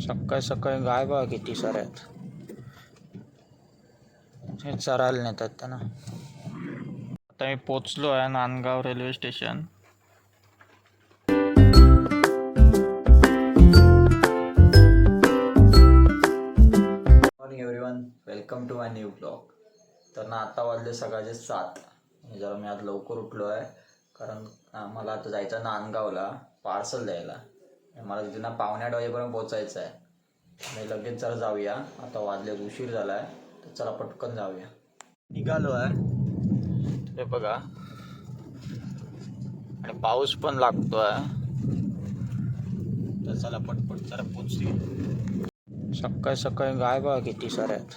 सकाळी सकाळी गाय बघा किती साऱ्या आहेत हे चरायला नेतात त्यांना. आता मी पोचलो आहे Nandgaon railway station. Morning everyone welcome to my new blog तर ना आता वाजले सकाळचे सात. जरा मी आज लवकर उठलो आहे. कारण मला आता जायचं नांदगावला पार्सल द्यायला. मला तिथे ना पावणे आठ वाजेपर्यंत पोचायचं आहे मी लगेच जरा जाऊया. आता वाजले उशीर झाला आहे तर चला पटकन जाऊया. निघालो आहे. ते बघा. आणि पाऊस पण लागतो आहे तर चला पटपट जरा पोचली सकाळी सकाळी गाय बघा किती साऱ्या आहेत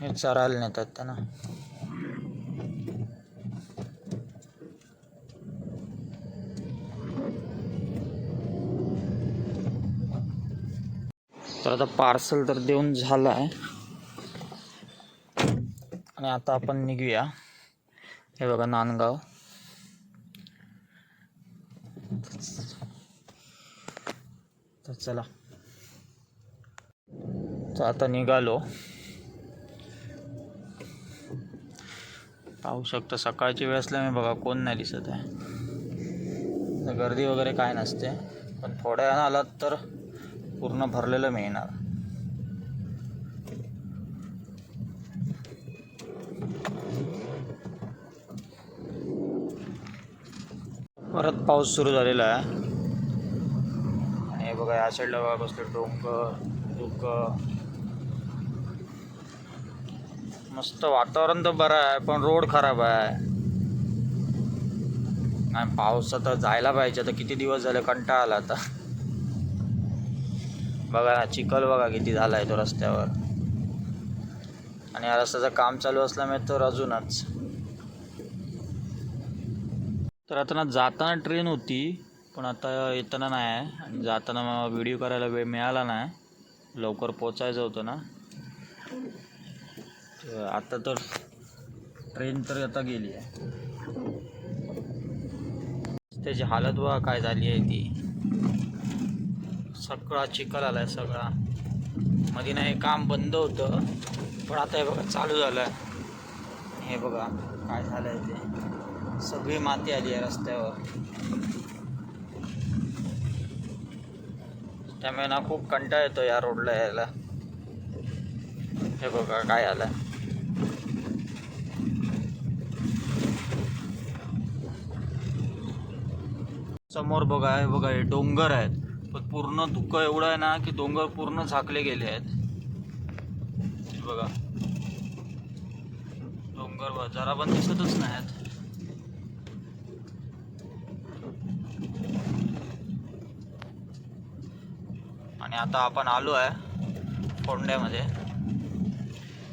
हे चरायला नेतात त्यांना. तर आता पार्सल तर देऊन झालं आहे आणि आता आपण निघूया. हे बघा नांदगाव. तर चला. तर आता निघालो. पाहू शकता सकाळची वेळ असल्यामुळे बघा कोण नाही दिसत आहे. गर्दी वगैरे काय नसते. पण थोड्या वेळानं आलात तर पूर्ण भरलेलं मिळणार. परत पाऊस सुरू झालेला आहे. आणि हे बघा या साईडला बघा कसले डोंगर दुःख मस्त वातावरण तर बरं आहे पण रोड खराब आहे. आणि पाऊस आता जायला पाहिजे. आता किती दिवस झाले कंटाळा आला आता. बघा ना चिखल बघा किती झाला आहे तो रस्त्यावर. आणि या रस्त्याचं काम चालू असल्यामुळे तर अजूनच तर आता ना जाताना ट्रेन होती पण आता येताना नाही आहे. आणि जाताना मग व्हिडिओ करायला वेळ मिळाला नाही. लवकर पोचायचं होतं ना. तर आता तर ट्रेन तर आता गेली आहे. त्याची हालत बघा काय झाली आहे ती. सगळा चिखल आलाय सगळा. मधी नाही काम बंद होतं पण आता हे बघा चालू झालं आहे हे बघा काय झालं आहे ते. सगळी माती आली आहे रस्त्यावर. त्यामुळे ना खूप कंटाळा येतो या रोडला यायला. हे बघा काय आलं समोर बघा हे बघा हे डोंगर आहेत. पण पूर्ण धुकं एवढं आहे ना की डोंगर पूर्ण झाकले गेले आहेत. बघा. डोंगर जरा पण दिसतच नाही आहेत आणि आता आपण आलो आहे फोंड्यामध्ये.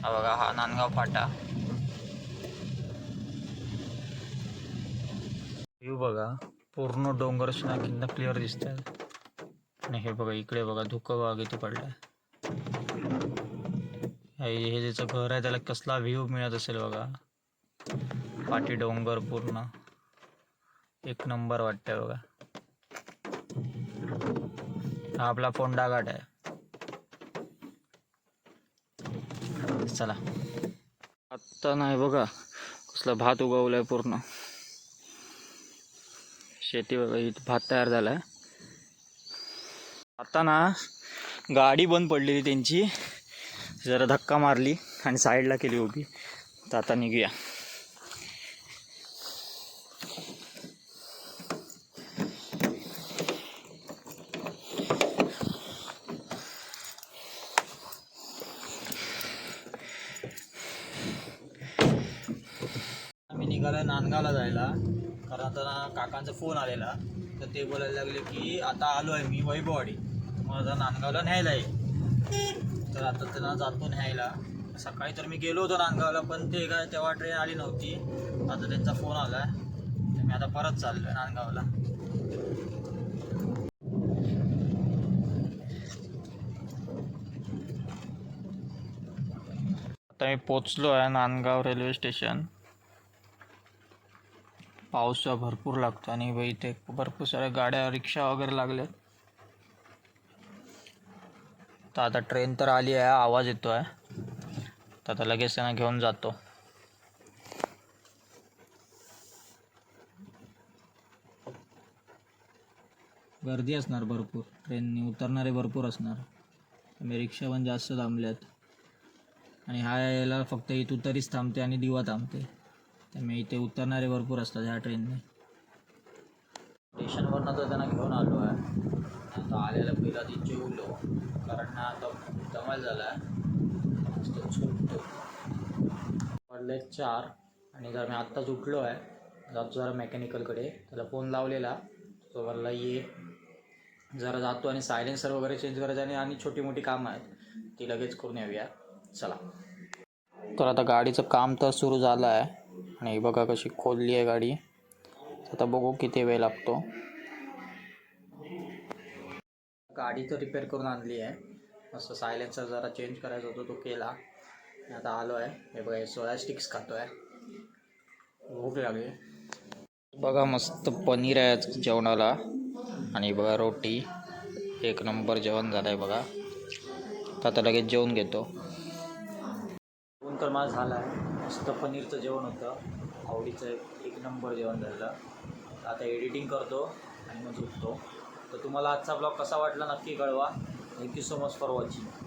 हा बघा हा नांदगाव फाटा. व्ह्यू बघा पूर्ण डोंगर किंद क्लिअर दिसत आणि हे बघा इकडे बघा धुकं बघा किती पडलंय. हे ज्याचं घर आहे त्याला कसला व्ह्यू मिळत असेल बघा. पाठी डोंगर पूर्ण. एक नंबर वाटतंय बघा. हा आपला फोंडा घाट आहे. चला. आत्ता नाही बघा कसला भात उगवलाय पूर्ण. शेती बघा इथं भात तयार झालाय. आता ना गाडी बंद पडलेली त्यांची. जरा धक्का मारली आणि साईडला केली उभी. तर आता निघूया. आम्ही निघालोय नांदगावला जायला. कारण आता ना काकांचा फोन आलेला. तर ते बोलायला लागले की आता आलो आहे मी वैभववाडी. मला नांदगावला न्यायला आहे. तर आता त्यांना जातो न्यायला. सकाळी तर मी गेलो होतो नांदगावला पण ते काय तेव्हा ट्रेन आली नव्हती. आता त्यांचा फोन आला आहे तर मी आता परत चाललो आहे नांदगावला. आता मी पोचलो आहे नांदगाव रेल्वे स्टेशन. पाऊस भरपूर लागतो आणि इथे भरपूर साऱ्या गाड्या रिक्षा वगैरे लागल्यात तर आता ट्रेन तर आली आहे आवाज येतो आहे तर आता लगेच त्यांना घेऊन जातो. गर्दी असणार भरपूर. ट्रेननी उतरणारे भरपूर असणार. त्यामुळे रिक्षा पण जास्त थांबल्यात. आणि हा यायला फक्त इथं तरीच थांबते आणि दिवा थांबते. त्यामुळे इथे उतरणारे भरपूर असतात ह्या ट्रेनने स्टेशनवरनं तर त्यांना घेऊन आलो आहे. आता आलेला पहिला ती जेवलो. कारण ना आता दमाल झाला. आहे मस्त झोपतो पडले चार आणि जर मी आत्ताच उठलो आहे जातो जरा मेकॅनिकलकडे त्याला फोन लावलेला. तो मला ये. जरा जातो आणि सायलेन्सर वगैरे चेंज करायचं आणि आणि छोटी मोठी कामं आहेत. ती लगेच करून येऊया. चला. तर आता गाडीचं काम तर सुरू झालं आहे. आणि बघा कशी खोलली आहे गाडी. आता बघू किती वेळ लागतो. गाडी तर रिपेअर करून आणली आहे. मस्त सायलेन्सर जरा चेंज करायचा होतो तो केला. आता आलो आहे. हे बघा सोया स्टिक्स खातो आहे भूक लागली. बघा मस्त पनीर आहे जेवणाला. आणि बघा रोटी. एक नंबर जेवण झालं आहे बघा. आता लगेच जेवून घेतो. जेवण तर माझं झालं आहे मस्त पनीरचं जेवण होतं. आवडीचं एक- एक नंबर जेवण झालं. आता एडिटिंग करतो आणि मग झोपतो. तर तुम्हाला आजचा ब्लॉग कसा वाटला नक्की कळवा. Thank you so much for watching